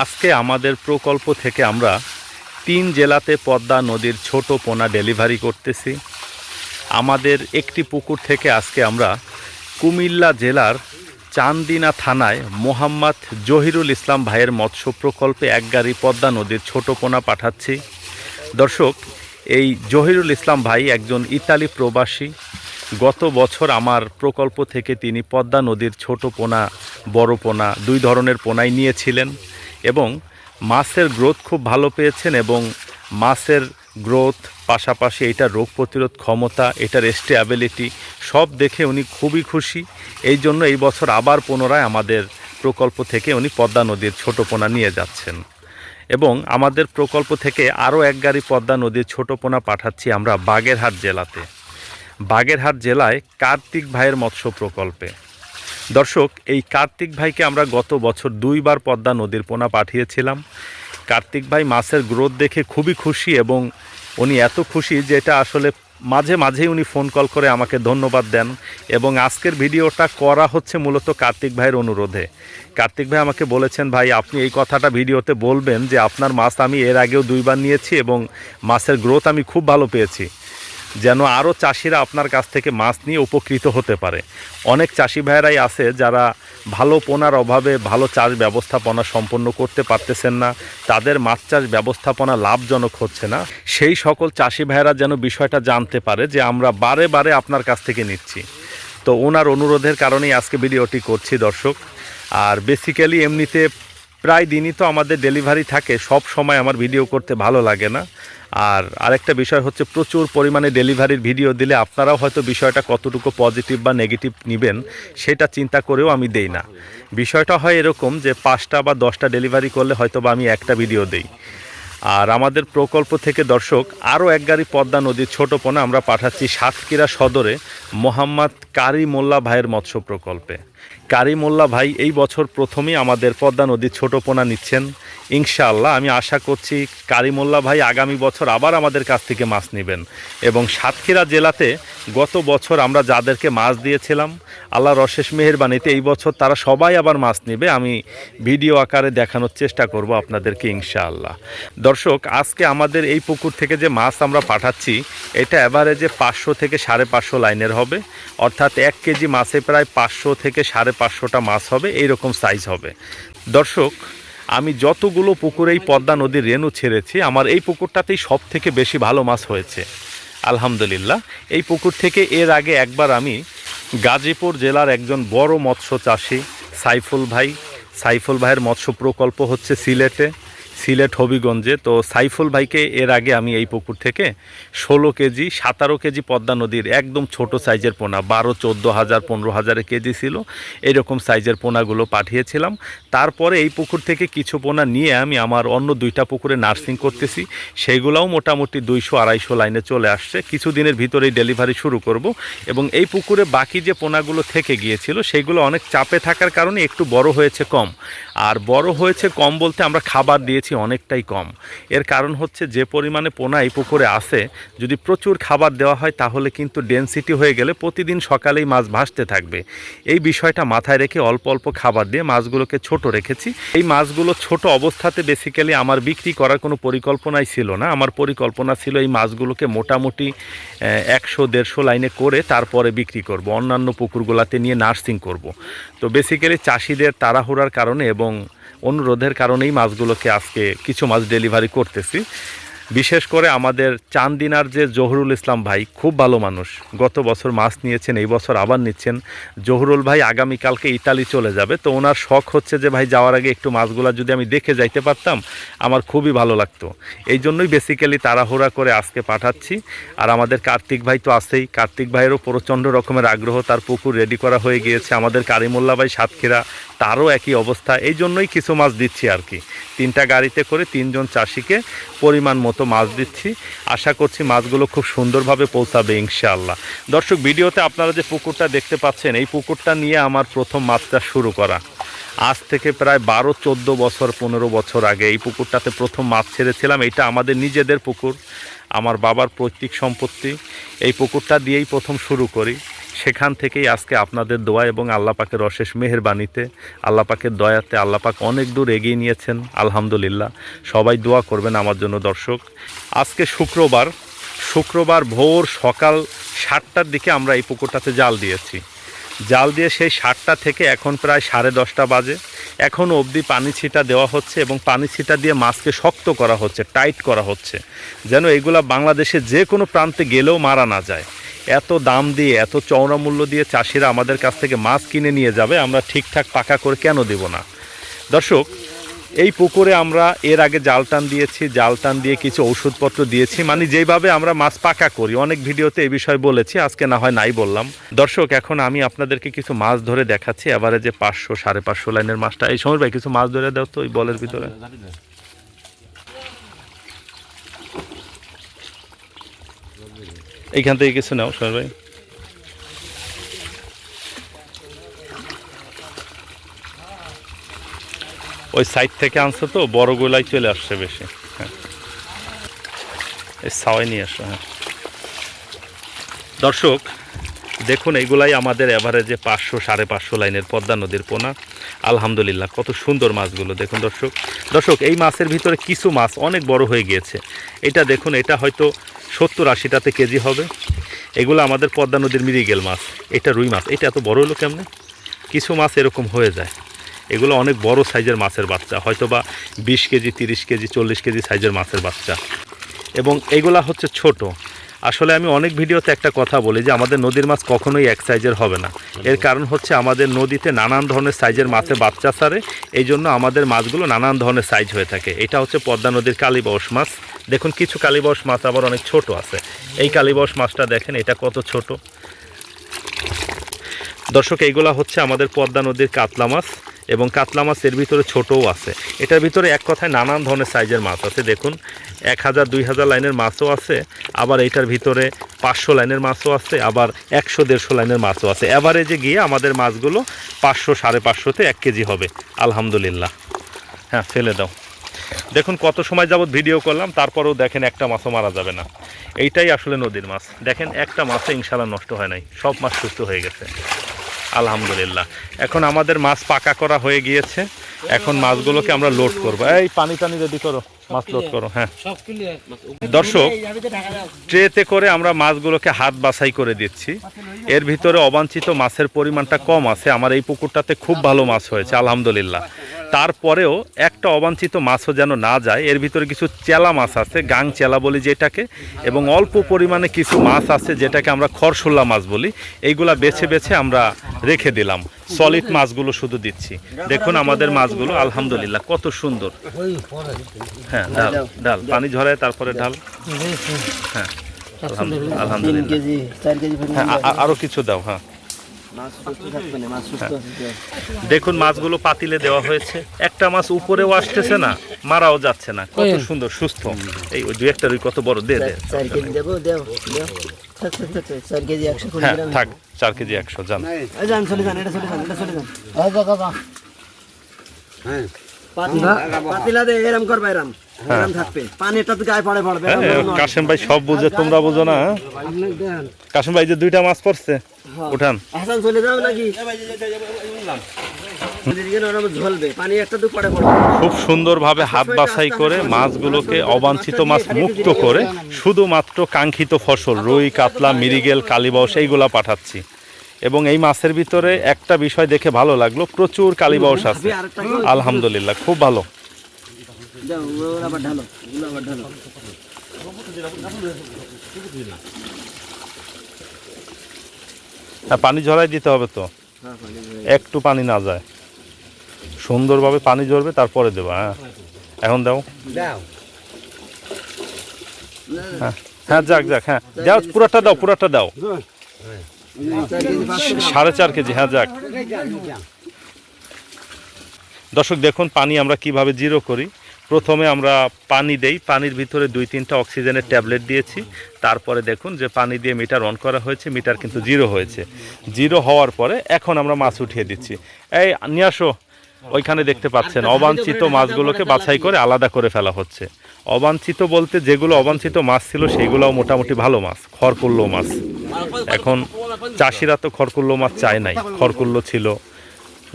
আজকে আমাদের প্রকল্প থেকে আমরা তিন জেলাতে পদ্মা নদীর ছোট পোনা ডেলিভারি করতেছি। আমাদের একটি পুকুর থেকে আজকে আমরা কুমিল্লা জেলার চান্দিনা থানায় মোহাম্মদ জহিরুল ইসলাম ভাইয়ের মৎস্য প্রকল্পে এক গাড়ি পদ্মা নদীর ছোট পোনা পাঠাচ্ছি। দর্শক, এই জহিরুল ইসলাম ভাই একজন ইতালি প্রবাসী। গত বছর আমার প্রকল্প থেকে তিনি পদ্মা নদীর ছোট পোনা, বড় পোনা, দুই ধরনের পোনাই নিয়েছিলেন। এবং মাছের গ্রোথ খুব ভালো পেয়েছেন এবং মাছের গ্রোথ পাশাপাশি এটার রোগ প্রতিরোধ ক্ষমতা, এটার স্টেবিলিটি সব দেখে উনি খুবই খুশি। এই জন্য এই বছর আবার পুনরায় আমাদের প্রকল্প থেকে উনি পদ্মা নদীর ছোট পোনা নিয়ে যাচ্ছেন। এবং আমাদের প্রকল্প থেকে আরও এক গাড়ি পদ্মা নদীর ছোট পোনা পাঠাচ্ছি আমরা বাগেরহাট জেলাতে। বাগেরহাট জেলায় কার্তিক ভাইয়ের মৎস্য প্রকল্পে। দর্শক, এই কার্তিক ভাইকে আমরা গত বছর দুইবার পদ্মা নদীর পোনা পাঠিয়েছিলাম। কার্তিক ভাই মাছের গ্রোথ দেখে খুবই খুশি এবং উনি এত খুশি যে এটা আসলে মাঝে মাঝেই উনি ফোন কল করে আমাকে ধন্যবাদ দেন এবং আজকের ভিডিওটা করা হচ্ছে মূলত কার্তিক ভাইয়ের অনুরোধে। কার্তিক ভাই আমাকে বলেছেন, ভাই, আপনি এই কথাটা ভিডিওতে বলবেন যে আপনার মাছ আমি এর আগেও দুইবার নিয়েছি এবং মাছের গ্রোথ আমি খুব ভালো পেয়েছি। যেন আরও চাষিরা আপনার কাছ থেকে মাছ নিয়ে উপকৃত হতে পারে। অনেক চাষি ভাইয়েরাই আছে যারা ভালো পোনার অভাবে ভালো চাষ ব্যবস্থাপনা সম্পন্ন করতে পারতেছেন না, তাদের মাছ চাষ ব্যবস্থাপনা লাভজনক হচ্ছে না। সেই সকল চাষি ভাইয়েরা যেন বিষয়টা জানতে পারে যে আমরা বারে বারে আপনার কাছ থেকে নিচ্ছি। তো ওনার অনুরোধের কারণেই আজকে ভিডিওটি করছি দর্শক। আর বেসিক্যালি এমনিতে প্রায় দিনই তো আমাদের ডেলিভারি থাকে, সব সময় আমার ভিডিও করতে ভালো লাগে না। আর আরেকটা বিষয় হচ্ছে প্রচুর পরিমাণে ডেলিভারির ভিডিও দিলে আপনারাও হয়তো বিষয়টা কতটুকু পজিটিভ বা নেগেটিভ নেবেন সেটা চিন্তা করেও আমি দেই না। বিষয়টা হয় এরকম যে পাঁচটা বা দশটা ডেলিভারি করলে হয়তো বা আমি একটা ভিডিও দেই। আর আমাদের প্রকল্প থেকে দর্শক, আরও এক গাড়ি পদ্মা নদীর ছোট পোনা আমরা পাঠাচ্ছি সাতক্ষীরা সদরে মোহাম্মদ কারি মোল্লা ভাইয়ের মৎস্য প্রকল্পে। কারি মোল্লা ভাই, এই বছর প্রথমেই আমাদের পদ্মা নদীর ছোটো পোনা নিচ্ছেন। ইনশাআল্লাহ, আমি আশা করছি কারিমোল্লা ভাই আগামী বছর আবার আমাদের কাছ থেকে মাছ নেবেন। এবং সাতক্ষীরা জেলাতে গত বছর আমরা যাদেরকে মাছ দিয়েছিলাম আল্লাহ রশেষ মেহেরবানিতে এই বছর তারা সবাই আবার মাছ নেবে। আমি ভিডিও আকারে দেখানোর চেষ্টা করব আপনাদেরকে ইনশাআল্লাহ। দর্শক, আজকে আমাদের এই পুকুর থেকে যে মাছ আমরা পাঠাচ্ছি, এটা অ্যাভারেজে পাঁচশো থেকে সাড়ে পাঁচশো লাইনের হবে। অর্থাৎ এক কেজি মাছে প্রায় পাঁচশো থেকে সাড়ে পাঁচশোটা মাছ হবে, এইরকম সাইজ হবে। দর্শক, আমি যতগুলো পুকুরেই পদ্মা নদীর রেণু ছেড়েছি, আমার এই পুকুরটাতেই সব থেকে বেশি ভালো মাছ হয়েছে। আলহামদুলিল্লাহ, এই পুকুর থেকে এর আগে একবার আমি গাজীপুর জেলার একজন বড় মৎস্য চাষি সাইফুল ভাই, সাইফুল ভাইয়ের মৎস্য প্রকল্প হচ্ছে সিলেটে। সিলেট হবিগঞ্জে। তো সাইফুল ভাইকে এর আগে আমি এই পুকুর থেকে ষোলো কেজি, সাতারো কেজি পদ্মা নদীর একদম ছোট সাইজের পোনা, বারো, চোদ্দ হাজার, পনেরো হাজারের কেজি ছিল। এরকম সাইজের পোনাগুলো পাঠিয়েছিলাম। তারপরে এই পুকুর থেকে কিছু পোনা নিয়ে আমি আমার অন্য দুইটা পুকুরে নার্সিং করতেছি। সেইগুলোও মোটামুটি দুইশো, আড়াইশো লাইনে চলে আসছে। কিছুদিনের ভিতরেই ডেলিভারি শুরু করব। এবং এই পুকুরে বাকি যে পোনাগুলো থেকে গিয়েছিল, সেগুলো অনেক চাপে থাকার কারণে একটু বড় হয়েছে কম। আর বড় হয়েছে কম বলতে আমরা খাবার দিয়েছি অনেকটাই কম। এর কারণ হচ্ছে যে পরিমাণে পোনা এই পুকুরে আসে যদি প্রচুর খাবার দেওয়া হয় তাহলে কিন্তু ডেনসিটি হয়ে গেলে প্রতিদিন সকালেই মাছ ভাসতে থাকবে। এই বিষয়টা মাথায় রেখে অল্প অল্প খাবার দিয়ে মাছগুলোকে ছোট রেখেছি। এই মাছগুলো ছোট অবস্থাতে বেসিক্যালি আমার বিক্রি করার কোনো পরিকল্পনাই ছিল না। আমার পরিকল্পনা ছিল এই মাছগুলোকে মোটামুটি একশো, দেড়শো লাইনে করে তারপরে বিক্রি করব। অন্যান্য পুকুরগুলোতে নিয়ে নার্সিং করব। তো বেসিক্যালি চাষিদের তাড়াহুড়ার কারণে এবং অনুরোধের কারণেই মাছগুলোকে আজকে কিছু মাছ ডেলিভারি করতেছি। বিশেষ করে আমাদের চান্দিনার যে জহুরুল ইসলাম ভাই, খুব ভালো মানুষ। গত বছর মাছ নিয়েছেন, এই বছর আবার নিচ্ছেন। জহুরুল ভাই আগামীকালকে ইতালি চলে যাবে। তো ওনার শখ হচ্ছে যে, ভাই, যাওয়ার আগে একটু মাছগুলো যদি আমি দেখে যাইতে পারতাম, আমার খুবই ভালো লাগতো। এই জন্যই বেসিক্যালি তাড়াহুড়া করে আজকে পাঠাচ্ছি। আর আমাদের কার্তিক ভাই তো আছেই। কার্তিক ভাইয়েরও প্রচণ্ড রকমের আগ্রহ। তার পুকুর রেডি করা হয়ে গিয়েছে। আমাদের কারিমুল্লা ভাই সাতক্ষীরা তারও একই অবস্থা। এই জন্যই কিছু মাছ দিচ্ছি আর কি। তিনটা গাড়িতে করে তিনজন চাষিকে পরিমাণ মতো মাছ দিচ্ছি। আশা করছি মাছগুলো খুব সুন্দরভাবে পৌঁছাবে ইনশাআল্লাহ। দর্শক, ভিডিওতে আপনারা যে পুকুরটা দেখতে পাচ্ছেন, এই পুকুরটা নিয়ে আমার প্রথম মাছটা শুরু করা। আজ থেকে প্রায় বারো, চোদ্দ বছর, পনেরো বছর আগে এই পুকুরটাতে প্রথম মাছ ছেড়েছিলাম। এটা আমাদের নিজেদের পুকুর, আমার বাবার পৈতৃক সম্পত্তি। এই পুকুরটা দিয়েই প্রথম শুরু করি। সেখান থেকেই আজকে আপনাদের দোয়া এবং আল্লাহ পাকের অশেষ মেহেরবানিতে, আল্লাহ পাকের দয়াতে আল্লাহ পাক অনেক দূর এগিয়ে নিয়েছেন, আলহামদুলিল্লাহ। সবাই দোয়া করবেন আমার জন্য দর্শক। আজকে শুক্রবার শুক্রবার ভোর সকাল সাতটার দিকে আমরা এই পুকুরটাতে জাল দিয়েছি। জাল দিয়ে সেই সাতটা থেকে এখন প্রায় সাড়ে দশটা বাজে। এখন অবধি পানি ছিটা দেওয়া হচ্ছে এবং পানি ছিটা দিয়ে মাছকে শক্ত করা হচ্ছে, টাইট করা হচ্ছে। যেন এগুলা বাংলাদেশে যে কোনো প্রান্তে গেলেও মারা না যায়। এত দাম দিয়ে, এত চওড়া মূল্য দিয়ে চাষিরা আমাদের কাছ থেকে মাছ কিনে নিয়ে যাবে, আমরা ঠিকঠাক পাকা করে কেন দেব না? দর্শক, এই পুকুরে আমরা এর আগে জাল টান দিয়েছি, জাল টান দিয়ে কিছু ওষুধপত্র দিয়েছি মানে যেভাবে আমরা মাছ পাকা করি, অনেক ভিডিওতে এই বিষয়ে বলেছি, আজকে না হয় নাই বললাম। দর্শক, এখন আমি আপনাদেরকে কিছু মাছ ধরে দেখাচ্ছি, এবারে যে পাঁচশো সাড়ে পাঁচশো লাইনের মাছটা, এই সময় ভাই, কিছু মাছ ধরে দাও তো ওই বলের ভিতরে। এইখান থেকে কিছু নাও সময় ভাই। ওই সাইড থেকে আনছো তো বড় গোলাই চলে আসছে বেশি। হ্যাঁ। এই সাওয়াই নিয়ে আসো হ্যাঁ। দর্শক, দেখুন, এইগুলাই আমাদের এভারেজে পাঁচশো, সাড়ে পাঁচশো লাইনের পদ্মা নদীর পোনা। আলহামদুলিল্লাহ, কত সুন্দর মাছগুলো। দেখুন দর্শক দর্শক, এই মাছের ভিতরে কিছু মাছ অনেক বড় হয়ে গিয়েছে। এটা দেখুন, এটা হয়তো সত্তর আশিটাতে কেজি হবে। এগুলো আমাদের পদ্মা নদীর মিরিগেল মাছ। এটা রুই মাছ। এটা এত বড় হলো কেমনে? কিছু মাছ এরকম হয়ে যায়। এগুলো অনেক বড় সাইজের মাছের বাচ্চা। হয়তো বা বিশ কেজি, তিরিশ কেজি, চল্লিশ কেজি সাইজের মাছের বাচ্চা। এবং এগুলা হচ্ছে ছোট। আসলে আমি অনেক ভিডিওতে একটা কথা বলি যে আমাদের নদীর মাছ কখনোই এক সাইজের হবে না। এর কারণ হচ্ছে আমাদের নদীতে নানান ধরনের সাইজের মাছে বাচ্চা সারে এই জন্য আমাদের মাছগুলো নানান ধরনের সাইজ হয়ে থাকে। এটা হচ্ছে পদ্মা নদীর কালীবাউস মাছ। দেখুন, কিছু কালীবাউস মাছ আবার অনেক ছোট আছে। এই কালীবাউস মাছটা দেখেন, এটা কত ছোট। দর্শক, এইগুলা হচ্ছে আমাদের পদ্মা নদীর কাতলা মাছ। এবং কাতলা মাছ এর ভিতরে ছোটও আছে। এটার ভিতরে এক কথায় নানান ধরনের সাইজের মাছ আছে। দেখুন, এক হাজার, দুই হাজার লাইনের মাছও আছে, আবার এইটার ভিতরে পাঁচশো লাইনের মাছও আছে, আবার একশো, দেড়শো লাইনের মাছও আছে। অ্যাভারেজে গিয়ে আমাদের মাছগুলো পাঁচশো, সাড়ে পাঁচশোতে এক কেজি হবে। আলহামদুলিল্লাহ। হ্যাঁ ফেলে দাও। দেখুন, কত সময় যাবত ভিডিও করলাম, তারপরেও দেখেন একটা মাছও মারা যাবে না। এইটাই আসলে নদীর মাছ। দেখেন, একটা মাছও ইনশাল্লাহ নষ্ট হয় নাই। সব মাছ সুস্থ হয়ে গেছে। আলহামদুলিল্লাহ। এখন আমাদের মাছ পাকা করা হয়ে গিয়েছে। এখন মাছগুলোকে আমরা লোড করব। এই পানি টানি রেডি করো মাছ লোড করো হ্যাঁ। দর্শক ট্রেতে করে আমরা মাছগুলোকে হাত বাছাই করে দিচ্ছি। এর ভিতরে অবাঞ্ছিত মাছের পরিমাণটা কম আছে। আমার এই পুকুরটাতে খুব ভালো মাছ হয়েছে আলহামদুলিল্লাহ। তারপরেও একটা অবাঞ্ছিত মাছও যেন না যায় এর ভিতরে কিছু চেলা মাছ আছে গাং চেলা বলি যেটাকে এবং অল্প পরিমাণে কিছু মাছ আছে যেটাকে আমরা খরসোল্লা মাছ বলি এইগুলা বেছে বেছে আমরা রেখে দিলাম। সলিড মাছগুলো শুধু দিচ্ছি। দেখুন আমাদের মাছগুলো আলহামদুলিল্লাহ কত সুন্দর। হ্যাঁ ডাল ডাল পানি ঝরায় তারপরে ঢাল হ্যাঁ আলহামদুলিল্লাহ। আলহামদুলিল্লাহ হ্যাঁ আ- আ- কিছু দাও হ্যাঁ। দেখুন মাছগুলো পাতিলে দেওয়া হয়েছে। একটা মাছ উপরেও আসতেছে না মারাও যাচ্ছে না। কত সুন্দর সুস্থ। এই ওই দুই একটা রুই কত বড় দে থাক, চার কেজি একশো যান। পাতিলা পাতিলা দে এরম করবে এরম। হ্যাঁ কাশেম ভাই সব বুঝে তোমরা বুঝো না হ্যাঁ? কাশেম ভাই যে দুইটা মাছ পড়ছে উঠান হাসান চলে যাও নাকি এদিকে নরম ঝলবে পানি একটা তো পড়ে পড়বে খুব সুন্দরভাবে হাত বাছাই করে মাছগুলোকে অবাঞ্ছিত মাছ মুক্ত করে শুধুমাত্র কাঙ্ক্ষিত ফসল রুই কাতলা মিরিগেল কালীবাউস এইগুলা পাঠাচ্ছি এবং এই মাছের ভিতরে একটা বিষয় দেখে ভালো লাগল প্রচুর কালীবাউস আছে আলহামদুলিল্লাহ খুব ভালো যাও ওরা আবার ঢালো ওগুলো আবার ঢালো। হ্যাঁ পানি ঝরাই দিতে হবে তো। হ্যাঁ। একটু পানি না যায়। সুন্দরভাবে পানি ঝরবে তারপরে দেবা হ্যাঁ। এখন দাও। হ্যাঁ হ্যাঁ যাক যাক হ্যাঁ। দাও পুরাটা দাও পুরাটা দাও। সাড়ে চার কেজি হ্যাঁ যাক। দর্শক দেখুন পানি আমরা কীভাবে জিরো করি। প্রথমে আমরা পানি দেই। পানির ভিতরে দুই তিনটা অক্সিজেনের ট্যাবলেট দিয়েছি। তারপরে দেখুন যে পানি দিয়ে মিটার অন করা হয়েছে, মিটার কিন্তু জিরো হয়েছে। জিরো হওয়ার পরে এখন আমরা মাছ উঠিয়ে দিচ্ছি। এই, নিয়ে আসো। ওইখানে দেখতে পাচ্ছেন, অবাঞ্ছিত মাছগুলোকে বাছাই করে আলাদা করে ফেলা হচ্ছে। অবাঞ্ছিত বলতে যেগুলো অবাঞ্ছিত মাছ ছিল, সেগুলোও মোটামুটি ভালো মাছ, খড়কুল্লো মাছ। এখন চাষিরা তো খড়কুল্লো মাছ চায় নাই। খড়কুল্লো ছিল,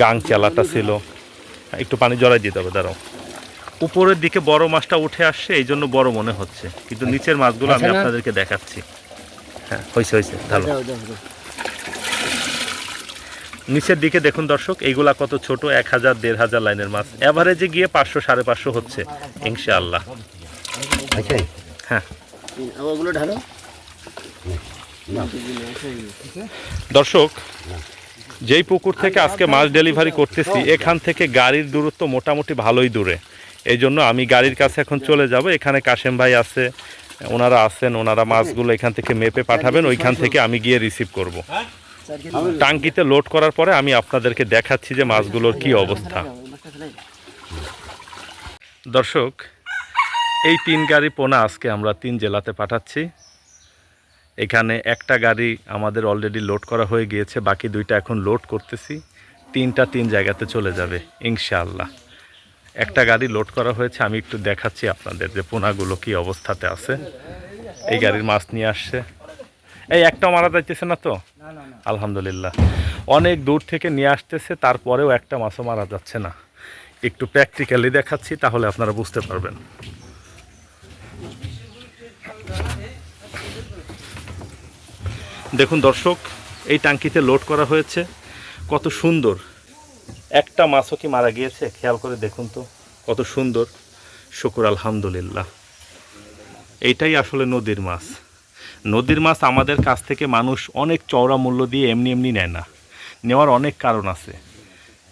গাং চেলাটা ছিল। একটু পানি জড়াই দিতে হবে, দাঁড়াও। উপরের দিকে বড় মাছটা উঠে আসছে এই জন্য বড় মনে হচ্ছে। কিন্তু নিচের মাছগুলো আমি আপনাদেরকে দেখাচ্ছি। হ্যাঁ হয়েছে হয়েছে ভালো নিচের দিকে দেখুন দর্শক এইগুলা কত ছোট এক হাজার দেড় হাজার লাইনের মাছ। অ্যাভারেজে গিয়ে পাঁচশো সাড়ে পাঁচশো হচ্ছে ইনশাআল্লাহ। হ্যাঁ। দর্শক যেই পুকুর থেকে আজকে মাছ ডেলিভারি করতেছি এখান থেকে গাড়ির দূরত্ব মোটামুটি ভালোই দূরে। এই জন্য আমি গাড়ির কাছে এখন চলে যাব। এখানে কাশেম ভাই আছে, ওনারা আছেন, ওনারা মাছগুলো এখান থেকে মেপে পাঠাবেন, ওইখান থেকে আমি গিয়ে রিসিভ করব। টাঙ্কিতে লোড করার পরে আমি আপনাদেরকে দেখাচ্ছি যে মাছগুলোর কি অবস্থা। দর্শক, এই তিন গাড়ি পোনা আজকে আমরা তিন জেলাতে পাঠাচ্ছি। এখানে একটা গাড়ি আমাদের অলরেডি লোড করা হয়ে গিয়েছে, বাকি দুইটা এখন লোড করতেছি। তিনটা তিন জায়গাতে চলে যাবে, ইনশাআল্লাহ। একটা গাড়ি লোড করা হয়েছে আমি একটু দেখাচ্ছি আপনাদের যে পোনাগুলো কি অবস্থাতে আছে। এই গাড়ির মাছ নিয়ে আসছে। এই একটা মারা যাইতেছে না তো? আলহামদুলিল্লাহ। অনেক দূর থেকে নিয়ে আসতেছে তারপরেও একটা মাছও মারা যাচ্ছে না। একটু প্র্যাকটিক্যালি দেখাচ্ছি তাহলে আপনারা বুঝতে পারবেন। দেখুন দর্শক এই ট্যাঙ্কিতে লোড করা হয়েছে। কত সুন্দর একটা মাছও কি মারা গিয়েছে? খেয়াল করে দেখুন তো, কত সুন্দর। শুকুর আলহামদুলিল্লাহ। এইটাই আসলে নদীর মাছ। নদীর মাছ আমাদের কাছ থেকে মানুষ অনেক চওড়া মূল্য দিয়ে এমনি এমনি নেয় না। নেওয়ার অনেক কারণ আছে।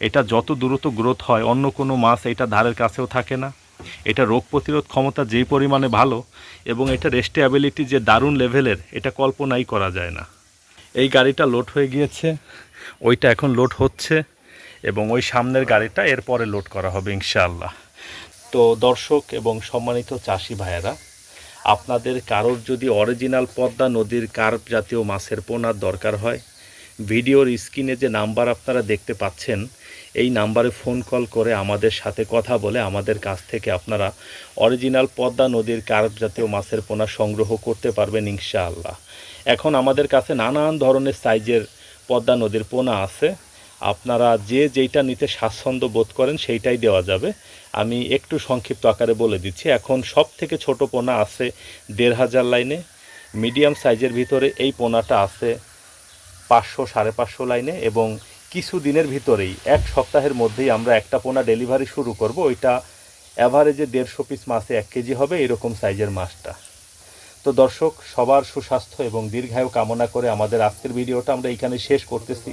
এটা যত দ্রুত গ্রোথ হয়, অন্য কোনো মাছ এটা ধারের কাছেও থাকে না। এটা রোগ প্রতিরোধ ক্ষমতা যেই পরিমাণে ভালো এবং এটা রেস্টেবিলিটি যে দারুণ লেভেলের, এটা কল্পনাই করা যায় না। এই গাড়িটা লোড হয়ে গিয়েছে। ওইটা এখন লোড হচ্ছে। এবং ওই সামনের গাড়িটা এরপরে লোড করা হবে ইনশাআল্লাহ। তো দর্শক এবং সম্মানিত চাষি ভাইয়েরা, আপনাদের কারোর যদি অরিজিনাল পদ্মা নদীর কার্প জাতীয় মাছের পোনার দরকার হয়, ভিডিওর স্ক্রিনে যে নাম্বার আপনারা দেখতে পাচ্ছেন, এই নাম্বারে ফোন কল করে আমাদের সাথে কথা বলে আমাদের কাছ থেকে আপনারা অরিজিনাল পদ্মা নদীর কার্প জাতীয় মাছের পোনা সংগ্রহ করতে পারবেন ইনশাআল্লাহ। এখন আমাদের কাছে নানান ধরনের সাইজের পদ্মা নদীর পোনা আছে। আপনারা যে যেইটা নিতে স্বাচ্ছন্দ্য বোধ করেন সেইটাই দেওয়া যাবে। আমি একটু সংক্ষিপ্ত আকারে বলে দিচ্ছি। এখন সব থেকে ছোট পোনা আছে দেড় হাজার লাইনে। মিডিয়াম সাইজের ভিতরে এই পোনাটা আছে পাঁচশো, সাড়ে পাঁচশো লাইনে এবং কিছু দিনের ভিতরেই, এক সপ্তাহের মধ্যেই আমরা একটা পোনা ডেলিভারি শুরু করব। ওইটা অ্যাভারেজে দেড়শো পিস মাসে এক কেজি হবে, এরকম সাইজের মাছটা। তো দর্শক, সবার সুস্বাস্থ্য এবং দীর্ঘায়ু কামনা করে আমাদের আজকের ভিডিওটা আমরা এখানে শেষ করতেছি।